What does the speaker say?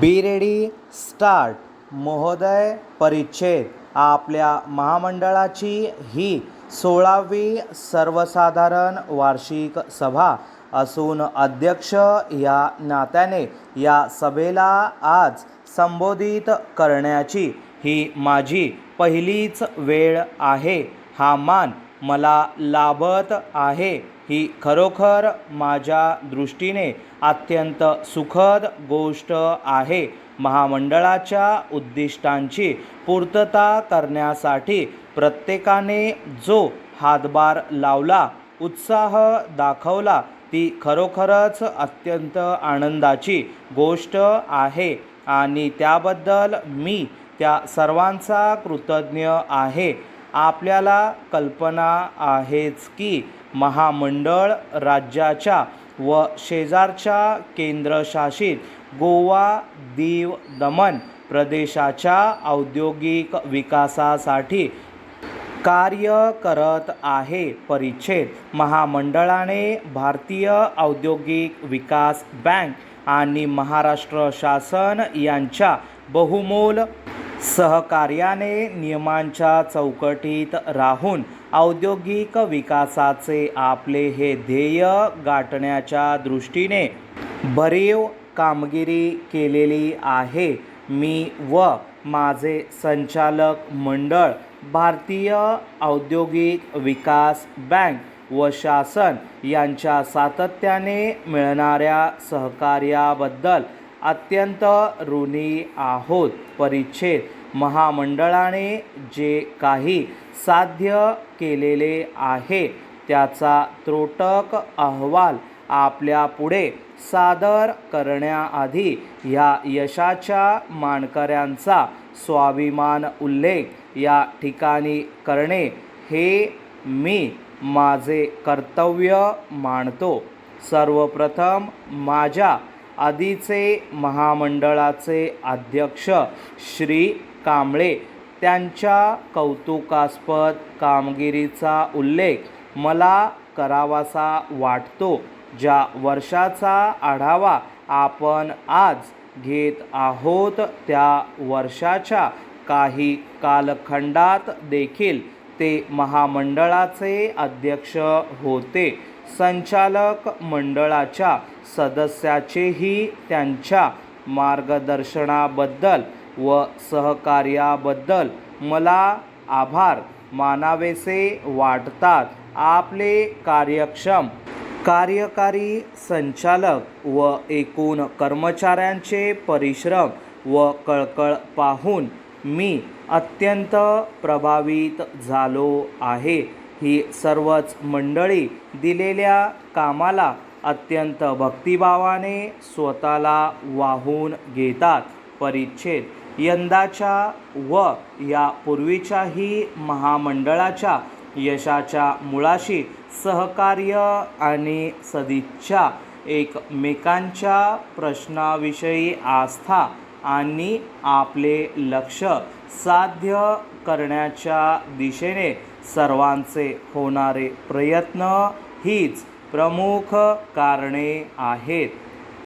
Be ready start. महोदय परिच्छेद. आपल्या महामंडळाची ही सोळावी सर्वसाधारण वार्षिक सभा असून अध्यक्ष या नात्याने या सभेला आज संबोधित करण्याची ही माझी पहिलीच वेळ आहे. हा मान मला लाभत आहे. ही खरोखर माझ्या दृष्टीने अत्यंत सुखद गोष्ट आहे. महामंडळाच्या उद्दिष्टांची पूर्तता करण्यासाठी प्रत्येकाने जो हातभार लावला उत्साह दाखवला ती खरोखरच अत्यंत आनंदाची गोष्ट आहे आणि त्याबद्दल मी त्या सर्वांचा कृतज्ञ आहे. आपल्याला कल्पना आहेच की महामंडळ राज्याच्या व शेजारच्या केंद्रशासित गोवा दीव दमन प्रदेशाच्या औद्योगिक विकासासाठी कार्य करत आहे. परिच्छेद महामंडळाने भारतीय औद्योगिक विकास बँक आणि महाराष्ट्र शासन यांच्या बहुमोल सहकार्याने नियमांच्या चौकटीत राहून औद्योगिक विकासाचे आपले हे ध्येय गाठण्याच्या दृष्टीने भरीव कामगिरी केलेली आहे. मी व माझे संचालक मंडळ भारतीय औद्योगिक विकास बँक व शासन यांच्या सातत्याने मिळणाऱ्या सहकार्याबद्दल अत्यंत ऋणी आहोत. परिच्छेद. महामंडळाने जे काही साध्य केलेले आहे त्याचा त्रोटक अहवाल आपल्या पुढे सादर करण्याआधी ह्या यशाच्या मानकऱ्यांचा स्वाभिमान उल्लेख या ठिकाणी करणे हे मी माझे कर्तव्य मानतो. सर्वप्रथम माझ्या आधीचे महामंडळाचे अध्यक्ष श्री कांबळे त्यांच्या कौतुकास्पद कामगिरीचा उल्लेख मला करावासा वाटतो ज्या वर्षाचा आढावा आपण आज घेत आहोत त्या वर्षाच्या काही कालखंडात देखील ते महामंडळाचे अध्यक्ष होते. संचालक मंडळाच्या सदस्याचेही त्यांच्या मार्गदर्शनाबद्दल व सहकार्याबद्दल मला आभार. मानावेसे वाटतात. आपले कार्यक्षम कार्यकारी संचालक व एकूण कर्मचाऱ्यांचे परिश्रम व कळकळ पाहून मी अत्यंत प्रभावित झालो आहे. ही सर्वच मंडळी दिलेल्या कामाला अत्यंत भक्तिभावाने स्वतःला वाहून घेतात. परिच्छेद. यंदाच्या व यापूर्वीच्याही महामंडळाच्या यशाच्या मुळाशी सहकार्य आणि सदिच्छा एकमेकांच्या प्रश्नाविषयी आस्था आणि आपले लक्ष साध्य करण्याच्या दिशेने सर्वांचे होणारे प्रयत्न हीच प्रमुख कारणे आहेत.